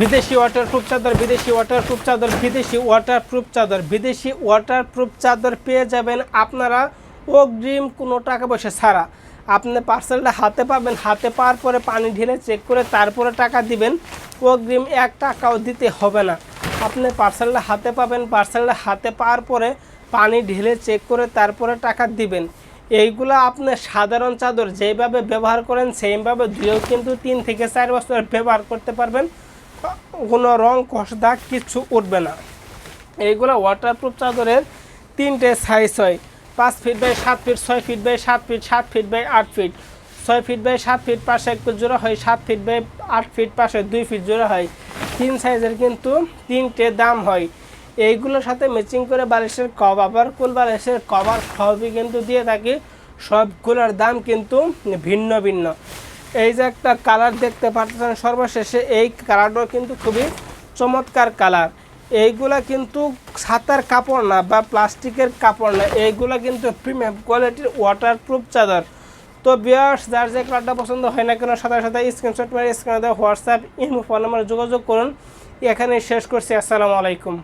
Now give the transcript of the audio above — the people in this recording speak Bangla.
বিদেশি ওয়াটারপ্রুফ চাদর, বিদেশি ওয়াটারপ্রুফ চাদর, বিদেশি ওয়াটারপ্রুফ চাদর, বিদেশি ওয়াটারপ্রুফ চাদর পেয়ে যাবেন আপনারা অগ্রিম কোনো টাকা পয়সা ছাড়া। আপনি পার্সেলটা হাতে পাবেন, হাতে পাওয়ার পরে পানি ঢেলে চেক করে তারপরে টাকা দিবেন। অগ্রিম এক টাকাও দিতে হবে না। আপনি পার্সেলটা হাতে পাবেন পার্সেলটা হাতে পাওয়ার পরে পানি ঢেলে চেক করে তারপরে টাকা দিবেন। এইগুলো আপনি সাধারণ চাদর যেভাবে ব্যবহার করেন, সেইভাবে ধুয়েও কিন্তু তিন থেকে চার বছর ব্যবহার করতে পারবেন। কোনো রং, কষ, দাগ কিচ্ছু উঠবে না। এইগুলো ওয়াটারপ্রুফ চাদরের তিনটে সাইজ হয়। পাঁচ ফিট বাই সাত ফিট ছয় ফিট বাই সাত ফিট সাত ফিট বাই আট ফিট ছয় ফিট বাই সাত ফিট পাশে এক জোড়া হয়, সাত ফিট বাই আট ফিট পাশে দুই ফিট জোড়া হয়। তিন সাইজের কিন্তু তিনটে দাম হয়। এইগুলোর সাথে ম্যাচিং করে বালিশের কভার কুল বালিশের কভার সবই কিন্তু দিয়ে থাকি। সবগুলোর দাম কিন্তু ভিন্ন ভিন্ন। এই যে একটা কালার দেখতে পাচ্ছেন সর্বশেষে, এই কালারটাও কিন্তু খুবই চমৎকার কালার। এইগুলা কিন্তু ছাতার কাপড় না বা প্লাস্টিকের কাপড় না, এইগুলা কিন্তু প্রিমিয়াম কোয়ালিটির ওয়াটারপ্রুফ চাদর। তো বিয়ার্স যার যে কালারটা পছন্দ হয় না কেন, সাথে সাথে স্ক্রিনশট মেরে স্ক্রিনে দেওয়া হোয়াটসঅ্যাপ ইমো ফোন নাম্বারে যোগাযোগ করুন। এখানে শেষ করছি, আসসালামু আলাইকুম।